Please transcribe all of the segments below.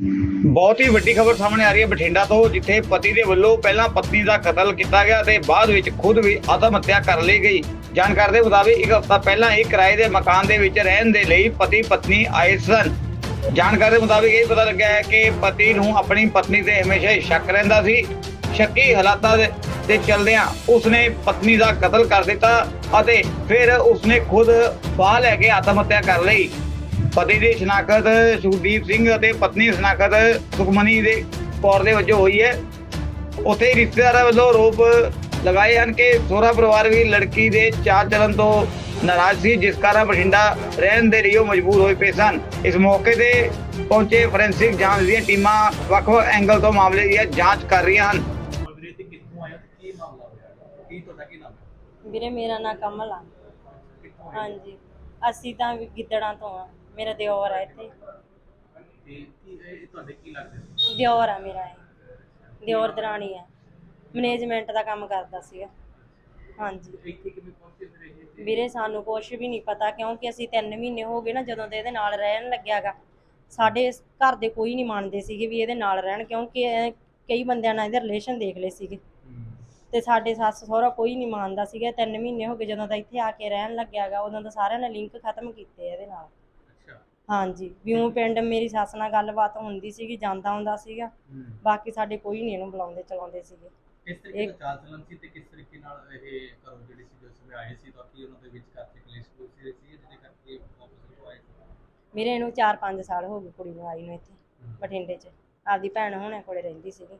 ਬਹੁਤ ਹੀ ਵੱਡੀ ਖਬਰ ਸਾਹਮਣੇ ਆ ਰਹੀ ਹੈ ਬਠਿੰਡਾ ਤੋਂ, ਜਿੱਥੇ ਪਤੀ ਦੇ ਵੱਲੋਂ ਪਹਿਲਾਂ ਪਤਨੀ ਦਾ ਕਤਲ ਕੀਤਾ ਗਿਆ ਤੇ ਬਾਅਦ ਵਿੱਚ ਖੁਦ ਵੀ ਆਤਮ ਹੱਤਿਆ ਕਰ ਲਈ ਗਈ। ਜਾਣਕਾਰੀ ਦੇ ਮੁਤਾਬਿਕ ਇੱਕ ਹਫ਼ਤਾ ਪਹਿਲਾਂ ਹੀ ਕਿਰਾਏ ਦੇ ਮਕਾਨ ਦੇ ਵਿੱਚ ਰਹਿਣ ਦੇ ਲਈ ਪਤੀ ਪਤਨੀ ਆਏ ਸਨ। ਜਾਣਕਾਰੀ ਦੇ ਮੁਤਾਬਿਕ ਇਹ ਪਤਾ ਲੱਗਿਆ ਹੈ ਕਿ ਪਤੀ ਨੂੰ ਆਪਣੀ ਪਤਨੀ ਤੇ ਹਮੇਸ਼ਾ ਹੀ ਸ਼ੱਕ ਰਹਿੰਦਾ ਸੀ। ਸ਼ੱਕੀ ਹਾਲਾਤਾਂ ਦੇ ਚਲਦਿਆਂ ਉਸਨੇ ਪਤਨੀ ਦਾ ਕਤਲ ਕਰ ਦਿੱਤਾ ਅਤੇ ਫਿਰ ਉਸਨੇ ਖੁਦ ਬਾਹ ਲੈ ਕੇ ਆਤਮ ਹੱਤਿਆ ਕਰ ਲਈ। ਪਤੀ ਦੀ ਸ਼ਨਾਖਤ ਸੁਖਦੀਪ ਸਿੰਘ ਅਤੇ ਪਤਨੀ ਦੀ ਸ਼ਨਾਖਤ ਸੁਖਮਨੀ ਦੇ ਕੌਰ ਦੇ ਵਜੋਂ ਹੋਈ ਹੈ। ਉੱਥੇ ਹੀ ਰਿਸ਼ਤੇਦਾਰਾਂ ਵੱਲੋਂ ਆਰੋਪ ਲਗਾਏ ਹਨ ਕਿ ਸਹੁਰਾ ਪਰਿਵਾਰ ਵੀ ਲੜਕੀ ਦੇ ਚਾਲ ਚੱਲਣ ਤੋਂ ਨਾਰਾਜ਼ ਸੀ ਜਿਸ ਕਾਰਨ ਬਠਿੰਡਾ ਰਹਿਣ ਦੇ ਲਈ ਉਹ ਮਜਬੂਰ ਹੋਏ ਪਏ ਸਨ। ਇਸ ਮੌਕੇ ਤੇ ਪਹੁੰਚੇ ਫੋਰੈਂਸਿਕ ਜਾਂਚ ਦੀਆਂ ਟੀਮਾਂ ਵੱਖ-ਵੱਖ ਐਂਗਲ ਤੋਂ ਮਾਮਲੇ ਦੀ ਜਾਂਚ ਕਰ ਰਹੀਆਂ ਹਨ। ਵੀਰੇ ਨਾਮ ਮੇਰਾ ਨਾਂ ਕਮਲ ਆ। ਹਾਂਜੀ ਅਸੀਂ ਤਾਂ ਗਿੱਦੜਾਂ ਤੋਂ ਆ। ਮੇਰਾ ਦਿਓਰ ਆ ਇੱਥੇ। ਤੇ ਕੀ ਇਹ ਤੁਹਾਡੇ ਕੀ ਲੱਗਦਾ ਦਿਓਰ ਆ ਮੇਰਾ ਇਹ। ਦਿਓਰ ਦਰਾਣੀ ਆ। ਮੈਨੇਜਮੈਂਟ ਦਾ ਕੰਮ ਕਰਦਾ ਸੀਗਾ। ਹਾਂਜੀ। ਇੱਥੇ ਕਿਵੇਂ ਪਹੁੰਚੇ ਫਿਰ ਇਹ? ਤੇ ਵੀਰੇ ਸਾਨੂੰ ਕੁਝ ਵੀ ਨਹੀਂ ਪਤਾ ਕਿਉਂਕਿ ਅਸੀਂ 3 ਮਹੀਨੇ ਹੋ ਗਏ ਨਾ ਜਦੋਂ ਦੇ ਇਹਦੇ ਨਾਲ ਰਹਿਣ ਲੱਗਿਆਗਾ ਸਾਡੇ ਇਸ ਘਰ ਦੇ ਕੋਈ ਨਹੀਂ ਮੰਨਦੇ ਸੀਗੇ ਵੀ ਇਹਦੇ ਨਾਲ ਰਹਿਣ ਕਿਉਂਕਿ ਇਹ ਕਈ ਬੰਦਿਆਂ ਨਾਲ ਇਹਦੇ ਰਿਲੇਸ਼ਨ ਦੇਖ ਲਏ ਸੀਗੇ। ਤੇ ਸਾਡੇ ਸੱਸ ਸਹੁਰਾ ਕੋਈ ਨਹੀਂ ਮੰਨਦਾ ਸੀਗਾ। 3 ਮਹੀਨੇ ਹੋ ਗਏ ਜਦੋਂ ਦਾ ਇੱਥੇ ਆ ਕੇ ਰਹਿਣ ਲੱਗਿਆਗਾ ਉਦੋਂ ਦਾ ਸਾਰਿਆਂ ਨੇ ਲਿੰਕ ਖਤਮ ਕੀਤੇ ਆ ਇਹਦੇ ਨਾਲ। ਹਾਂਜੀ ਵੀ ਉਹ ਪਿੰਡ ਮੇਰੀ ਸੱਸ ਨਾਲ ਗੱਲਬਾਤ ਹੁੰਦੀ ਸੀਗੀ ਜਾਂਦਾ ਹੁੰਦਾ ਸੀਗਾ। ਹੂੰ। ਬਾਕੀ ਸਾਡੇ ਕੋਈ ਨਹੀਂ ਇਹਨੂੰ ਬੁਲਾਉਂਦੇ ਚਲਾਉਂਦੇ ਸੀਗੇ। ਕਿਸ ਤਰੀਕੇ ਇੱਕ- ਦਾ ਚਾਲ ਚੱਲਣ ਸੀ ਤੇ ਕਿਸ ਤਰੀਕੇ ਨਾਲ ਇਹ ਘਰੋਂ ਜਿਹੜੀ ਸੀ ਜਿਸ ਵੇ ਆਏ ਸੀ ਤਾਂ ਕੀ ਉਹਨਾਂ ਦੇ ਵਿੱਚ ਘਰ ਚ ਕਲੇਸ਼ ਕੋਈ ਸੀ ਸੀ ਜਿਹਦੇ ਕਰਕੇ ਵਾਪਸ ਤੋਂ ਆਏ ਸੀ? ਮੇਰੇ ਇਹਨੂੰ 4-5 ਸਾਲ ਹੋ ਗਏ ਕੁੜੀ ਨੂੰ ਆਈ ਨੂੰ ਇੱਥੇ ਹੂੰ। ਬਠਿੰਡੇ 'ਚ। ਆਪਦੀ ਭੈਣ ਹੋਣਾ ਕੋਲੇ ਰਹਿੰਦੀ ਸੀਗੀ।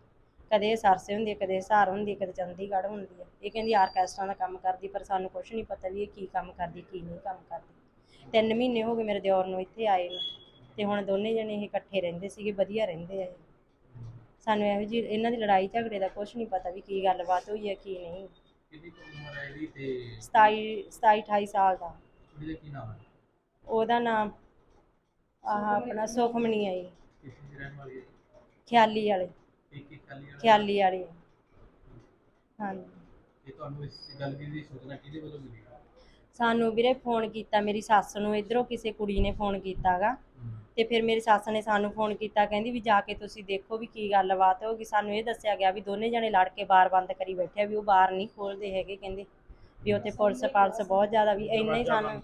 ਕਦੇ ਇਹ ਸਰਸੇ ਹੁੰਦੀ ਕਦੇ ਸਹਾਰ ਹੁੰਦੀ ਕਦੇ ਚੰਡੀਗੜ੍ਹ ਹੁੰਦੀ ਹੈ ਇਹ ਕਹਿੰਦੀ ਆਰਕੈਸਟਰਾ ਦਾ ਕੰਮ ਕਰਦੀ ਪਰ ਸਾਨੂੰ ਕੁਝ ਨਹੀਂ ਪਤਾ ਵੀ ਇਹ ਕੀ ਕੰਮ ਕਰਦੀ ਕੀ ਨਹੀਂ ਕੰਮ ਕਰਦੀ। ਤਿੰਨ ਮਹੀਨੇ ਹੋ ਗਏ ਮੇਰੇ ਦਿਓਰ ਨੂੰ ਇੱਥੇ ਆਏ ਨੂੰ। ਤੇ ਹੁਣ ਦੋਨੇ ਜਣੇ ਇਹ ਇਕੱਠੇ ਰਹਿੰਦੇ ਸੀਗੇ ਵਧੀਆ ਰਹਿੰਦੇ ਆ ਇਹ। ਸਾਨੂੰ ਇਹੋ ਜੀ ਇਹਨਾਂ ਦੀ ਲੜਾਈ ਝਗੜੇ ਦਾ ਕੁਝ ਨਹੀਂ ਪਤਾ ਵੀ ਕੀ ਗੱਲਬਾਤ ਹੋਈ ਹੈ ਕੀ ਨਹੀਂ। ਕਿੰਨੀ ਕੁ ਉਮਰ ਹੈ ਇਹਦੀ ਤੇ 27 27 28 ਸਾਲ ਦਾ। ਕੁੜੀ ਦਾ ਕੀ ਨਾਮ ਹੈ? ਉਹਦਾ ਨਾਮ ਆਹ ਆਪਣਾ ਸੁਖਮਣੀ ਆਈ ਕਿੱਥੇ ਦੀ ਰਹਿਣ ਵਾਲੀ ਹੈ? ਖਿਆਲੀ ਵਾਲੇ। ਖਾਲੀ ਖਿਆਲੀ ਵਾਲੇ। ਹਾਂਜੀ। ਇਹ ਤੁਹਾਨੂੰ ਇਸ ਗੱਲ ਦੀ ਸੂਚਨਾ ਕਿਹਦੇ ਵੱਲੋਂ ਮਿਲੀ? ਸਾਨੂੰ ਵੀਰੇ ਫੋਨ ਕੀਤਾ ਮੇਰੀ ਸੱਸ ਨੂੰ ਇਧਰੋਂ ਕਿਸੇ ਕੁੜੀ ਨੇ ਫੋਨ ਕੀਤਾਗਾ। ਤੇ ਫਿਰ ਮੇਰੀ ਸੱਸ ਨੇ ਸਾਨੂੰ ਫੋਨ ਕੀਤਾ ਕਹਿੰਦੀ ਵੀ ਜਾ ਕੇ ਤੁਸੀਂ ਦੇਖੋ ਵੀ ਕੀ ਗੱਲਬਾਤ ਹੋ। ਗਈ ਸਾਨੂੰ ਇਹ ਦੱਸਿਆ ਗਿਆ ਵੀ ਦੋਨੇ ਜਣੇ ਲੜ ਕੇ ਬਾਰ ਬੰਦ ਕਰੀ ਬੈਠੇ ਆ ਵੀ ਉਹ ਬਾਰ ਨਹੀਂ ਖੋਲਦੇ ਹੈਗੇ ਕਹਿੰਦੇ। ਵੀ ਉੱਥੇ ਪੁਲਿਸ ਪਾਲਸ ਬਹੁਤ ਜ਼ਿਆਦਾ ਵੀ ਇੰਨਾ ਹੀ ਸਾਨੂੰ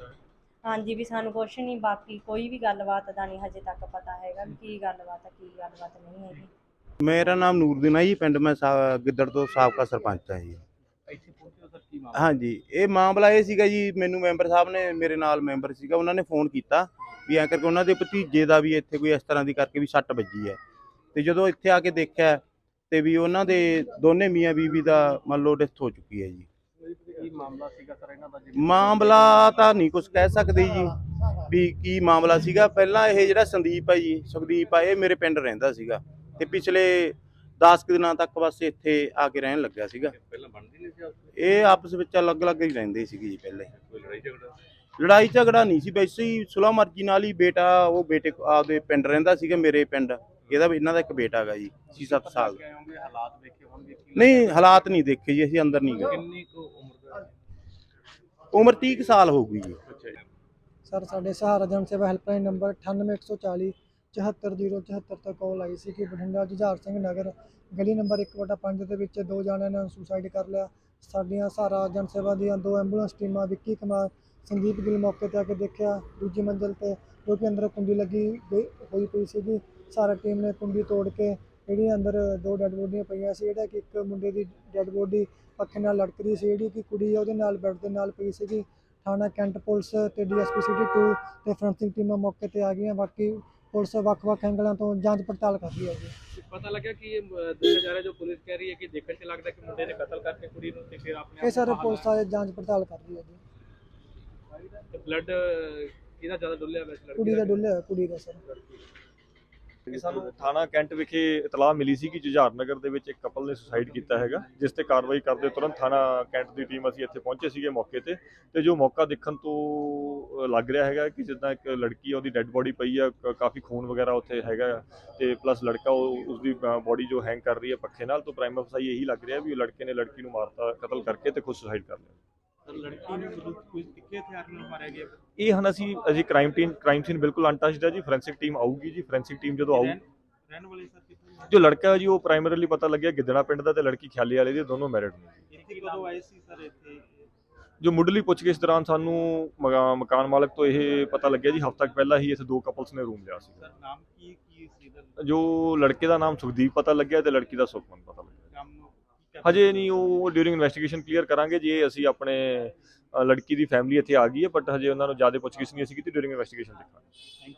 ਹਾਂਜੀ ਵੀ ਸਾਨੂੰ ਕੁਛ ਨਹੀਂ ਬਾਕੀ ਕੋਈ ਵੀ ਗੱਲਬਾਤ ਦਾ ਨਹੀਂ ਹਜੇ ਤੱਕ ਪਤਾ ਹੈਗਾ ਵੀ ਕੀ ਗੱਲਬਾਤ ਆ ਕੀ ਗੱਲਬਾਤ ਨਹੀਂ ਹੈਗੀ। ਮੇਰਾ ਨਾਮ ਨੂਰਦੀਨ ਹੈ ਜੀ ਪਿੰਡ ਮੈਂ ਸਾ- ਗਿੱਦੜ ਤੋਂ ਸਾਬਕਾ ਸਰਪੰਚ ਹਾਂ ਜੀ। ਹੋ ਕੀ ਮਾਮਲਾ? ਹਾਂਜੀ ਇਹ ਮਾਮਲਾ ਇਹ ਸੀਗਾ ਜੀ ਮੈਨੂੰ ਮੈਂਬਰ ਸਾਹਿਬ ਨੇ ਮੇਰੇ ਨਾਲ ਮੈਂਬਰ ਸੀਗਾ ਉਹਨਾਂ ਨੇ ਫੋਨ ਕੀਤਾ ਵੀ ਐਂ ਕਰਕੇ ਉਹਨਾਂ ਦੇ ਭਤੀਜੇ ਦਾ ਵੀ ਇੱਥੇ ਕੋਈ ਇਸ ਤਰ੍ਹਾਂ ਦੀ ਕਰਕੇ ਵੀ ਸੱਟ ਵੱਜੀ ਹੈ। ਤੇ ਜਦੋਂ ਇੱਥੇ ਆ ਕੇ ਦੇਖਿਆ ਤੇ ਵੀ ਉਹਨਾਂ ਦੇ ਦੋਨੇ ਮੀਆਂ ਬੀਵੀ ਦਾ ਮੰਨ ਲਓ ਡੈਥ ਹੋ ਚੁੱਕੀ ਹੈ ਜੀ। ਕੀ ਮਾਮਲਾ ਸੀਗਾ ਸਰ ਇਹਨਾਂ ਦਾ? ਮਾਮਲਾ ਤਾਂ ਨਹੀਂ ਕੁਝ ਕਹਿ ਸਕਦੇ ਜੀ ਵੀ ਕੀ ਮਾਮਲਾ ਸੀਗਾ। ਪਹਿਲਾਂ ਇਹ ਜਿਹੜਾ ਸੰਦੀਪ ਹੈ ਜੀ ਸੁਖਦੀਪ ਆ ਇਹ ਮੇਰੇ ਪਿੰਡ ਰਹਿੰਦਾ ਸੀਗਾ। ਤੇ ਪਿਛਲੇ 10 ਕੁ ਦਿਨਾਂ ਤੱਕ ਬਸ ਇੱਥੇ ਆ ਕੇ ਰਹਿਣ ਲੱਗਿਆ ਸੀਗਾ। ਪਹਿਲਾਂ ਬਣਦੀ ਨਹੀਂ ਸੀ ਆਪਸ ਵਿੱਚ? ਇਹ ਆਪਸ ਵਿੱਚ ਅਲੱਗ-ਅਲੱਗ ਹੀ ਰਹਿੰਦੇ ਸੀਗੇ ਜੀ ਪਹਿਲੇ। ਕੋਈ ਲੜਾਈ ਝਗੜਾ? ਲੜਾਈ ਝਗੜਾ ਨਹੀਂ ਸੀ ਵੈਸੇ ਹੀ ਸੁਲਾ ਮਰਜ਼ੀ ਨਾਲ ਹੀ ਬੇਟਾ ਉਹ ਬੇਟੇ ਕੋ- ਆਪਦੇ ਪਿੰਡ ਰਹਿੰਦਾ ਸੀਗਾ ਮੇਰੇ ਪਿੰਡ। ਇਹਦਾ ਵੀ ਇਹਨਾਂ ਦਾ ਇੱਕ ਬੇਟਾ ਹੈਗਾ ਜੀ 6-7 ਸਾਲ। ਦਾ ਆਏ ਹੋਣਗੇ ਹਾਲਾਤ ਵੇਖੇ ਹੋਣਗੇ ਕੀ ਨਹੀਂ ਹਾਲਾਤ ਨਹੀਂ ਦੇਖੇ ਜੀ ਅਸੀਂ ਅੰਦਰ ਨਹੀਂ ਗਏ। ਕਿੰਨੀ ਕੁ ਉਮਰ ਦਾ ਉਮਰ 30 ਕੁ ਸਾਲ ਹੋ ਗਈ ਜੀ। ਅੱਛਾ ਜੀ। ਸਰ ਸਾਡੇ ਸਹਾਰਾ ਜਨ ਸੇਵਾ ਹੈਲਪਲਾਈਨ ਨੰਬਰ 98140 74074 ਤੋਂ ਕਾਲ ਆਈ ਸੀ ਕਿ ਬਠਿੰਡਾ ਜੁਝਾਰ ਸਿੰਘ ਨਗਰ ਗਲੀ ਨੰਬਰ 1/5 ਦੇ ਵਿੱਚ ਦੋ ਜਣਿਆਂ ਨੇ ਸੁਸਾਈਡ ਕਰ ਲਿਆ। ਸਾਡੀਆਂ ਸਾਰਾ ਜਨ ਸੇਵਾ ਦੀਆਂ ਦੋ ਐਂਬੂਲੈਂਸ ਟੀਮਾਂ, ਵਿੱਕੀ ਕੁਮਾਰ, ਸੰਦੀਪ ਗਿੱਲ ਮੌਕੇ ਤੇ ਆ ਕੇ ਦੇਖਿਆ। ਦੂਜੀ ਮੰਜ਼ਲ ਤੇ ਜੋ ਕਿ ਅੰਦਰ ਕੁੰਡੀ ਲੱਗੀ ਗਈ- ਹੋਈ ਪਈ ਸੀਗੀ, ਸਾਰਾ ਟੀਮ ਨੇ ਕੁੰਡੀ ਤੋੜ ਕੇ ਜਿਹੜੀ ਅੰਦਰ ਦੋ ਡੈੱਡ ਬੋਡੀਆਂ ਪਈਆਂ ਸੀ, ਜਿਹੜਾ ਕਿ ਇੱਕ ਮੁੰਡੇ ਦੀ ਡੈੱਡ ਬੋਡੀ ਪੱਖੇ ਨਾਲ ਲਟਕ ਰਹੀ ਸੀ, ਜਿਹੜੀ ਕਿ ਕੁੜੀ ਆ ਉਹਦੇ ਨਾਲ ਬੈੱਡ ਦੇ ਨਾਲ ਪਈ ਸੀਗੀ। ਥਾਣਾ ਕੈਂਟ ਪੁਲਿਸ ਤੇ ਡੀਐਸਪੀ ਸਿਟੀ 2 ਤੇ ਫੋਰੈਂਸਿਕ ਟੀਮਾਂ ਮੌਕੇ ਤੇ ਆ ਗਈਆਂ। ਬਾਕੀ ਪੁਲਿਸ ਵੱਖ-ਵੱਖ ਐਂਗਲਾਂ ਤੋਂ ਜਾਂਚ ਪੜਤਾਲ ਕਰ ਰਹੀ ਹੈ ਜੀ। ਪਤਾ ਲੱਗਿਆ ਕਿ ਇਹ ਅਹ, ਦੱਸਿਆ ਜਾ ਰਿਹਾ ਜੋ ਪੁਲਿਸ ਕਹਿ ਰਹੀ ਹੈ ਕਿ ਦੇਖਣ 'ਚ ਲੱਗਦਾ ਕਿ ਮੁੰਡੇ ਨੇ ਕਤਲ ਕਰਕੇ ਕੁੜੀ ਨੂੰ ਤੇ ਫਿਰ ਆਪਣੇ ਇਹ ਸਾਰੇ ਪੁਲਿਸ ਵਾਲੇ ਜਾਂਚ ਪੜਤਾਲ ਕਰ ਰਹੀ ਹੈ ਜੀ। ਬਲੱਡ ਕਿਹਦਾ ਜ਼ਿਆਦਾ ਡੁੱਲਿਆ ਵੈਸੇ ਲੜਕੀ ਕੁੜੀ ਦਾ? ਡੁੱਲਿਆ ਹੋਇਆ, ਕੁੜੀ ਦਾ ਸਰ। ਕਿ ਸਾਨੂੰ ਥਾਣਾ ਕੈਂਟ ਵਿਖੇ ਇਤਲਾਹ ਮਿਲੀ ਸੀ ਕਿ ਜੁਝਾਰ ਨਗਰ ਦੇ ਵਿੱਚ ਇੱਕ ਕਪਲ ਨੇ ਸੁਸਾਈਡ ਕੀਤਾ ਹੈਗਾ, ਜਿਸ ਤੇ ਕਾਰਵਾਈ ਕਰਦੇ ਤੁਰੰਤ ਥਾਣਾ ਕੈਂਟ ਦੀ ਟੀਮ ਅਸੀਂ ਇੱਥੇ ਪਹੁੰਚੇ ਸੀਗੇ ਮੌਕੇ ਤੇ ਤੇ ਜੋ ਮੌਕਾ ਦੇਖਣ ਤੋਂ ਲੱਗ ਰਿਹਾ ਹੈਗਾ ਕਿ ਜਿੱਦਾਂ ਇੱਕ ਲੜਕੀ ਆ, ਉਹਦੀ ਡੈੱਡ ਬੋਡੀ ਪਈ ਆ ਕਾਫੀ ਖੂਨ ਵਗੈਰਾ ਉੱਥੇ ਹੈਗਾ ਆ ਤੇ ਪਲੱਸ ਲੜਕਾ ਉਹ, ਉਸਦੀ ਬੋਡੀ ਜੋ ਹੈਂਗ ਕਰ ਰਹੀ ਹੈ ਪੱਖੇ ਨਾਲ, ਤੋਂ ਪ੍ਰਾਈਮ ਫਸਾਈ ਇਹੀ ਲੱਗ ਰਿਹਾ ਵੀ ਉਹ ਲੜਕੇ ਨੇ ਲੜਕੀ ਨੂੰ ਮਾਰਤਾ, ਕਤਲ ਕਰਕੇ ਤੇ ਖੁਦ ਸੁਸਾਈਡ ਕਰ ਲਿਆ। ਲੜਕੀ ਨੂੰ ਕੋਈ ਤਿੱਖੇ ਹਥਿਆਰ ਨਾਲ ਮਾਰਿਆ ਗਿਆ ਇਹ ਹਨ ਅਸੀਂ ਅਜੇ ਕ੍ਰਾਈਮ ਟੀਮ ਕ੍ਰਾਈਮ ਸੀਨ ਬਿਲਕੁਲ ਅਨਟੱਚਡ ਹੈ ਜੀ ਫੋਰੈਂਸਿਕ ਟੀਮ ਆਊਗੀ ਜੀ ਫੋਰੈਂਸਿਕ ਟੀਮ ਜਦੋਂ ਆਊ ਰਹਿਣ ਵਾਲੇ ਸਰ ਕਿੱਥੋਂ ਜੋ ਲੜਕਾ ਹੈ ਜੀ ਉਹ ਪ੍ਰਾਇਮਰੀਲੀ ਪਤਾ ਲੱਗਿਆ ਗਿੱਦੜਾ ਪਿੰਡ ਦਾ ਤੇ ਲੜਕੀ ਖਿਆਲੀ ਵਾਲੇ ਦੀ ਦੋਨੋਂ ਮੈਰਿਡ ਨੇ ਜੀ। ਇੱਥੇ ਕਦੋਂ ਆਏ ਸੀ ਸਰ ਇੱਥੇ? ਜੋ ਮੁੱਢਲੀ ਪੁੱਛਗਿੱਛ ਦੌਰਾਨ ਸਾਨੂੰ ਮਗਾ- ਮਕਾਨ ਮਾਲਕ ਤੋਂ ਇਹ ਪਤਾ ਲੱਗਿਆ ਜੀ ਹਫ਼ਤਾ ਕੁ ਪਹਿਲਾਂ ਹੀ ਇੱਥੇ ਦੋ ਕਪਲਸ ਨੇ ਰੂਮ ਲਿਆ ਸੀ। ਸਰ ਨਾਮ ਕੀ ਕੀ ਸੀ ਇਹਦਾ? ਜੋ ਲੜਕੇ ਦਾ ਨਾਮ ਸੁਖਦੀਪ ਪਤਾ ਲੱਗਿਆ ਤੇ ਲੜਕੀ ਦਾ ਸੁਖਮਨ ਪਤਾ ਲੱਗਿਆ ਹਜੇ ਨਹੀਂ ਉਹ ਡਿਊਰਿੰਗ ਇਨਵੈਸਟੀਗੇਸ਼ਨ ਕਲੀਅਰ ਕਰਾਂਗੇ ਜੇ ਅਸੀਂ ਆਪਣੇ ਅ, ਲੜਕੀ ਦੀ ਫੈਮਿਲੀ ਇੱਥੇ ਆ ਗਈ ਹੈ ਬਟ ਹਜੇ ਉਹਨਾਂ ਨੂੰ ਜ਼ਿਆਦਾ ਪੁੱਛਗਿੱਛ ਨਹੀਂ ਅਸੀਂ ਕੀਤੀ ਡਿਊਰਿੰਗ ਇਨਵੈਸਟੀਗੇਸ਼ਨ ਦੇਖਾਂਗੇ।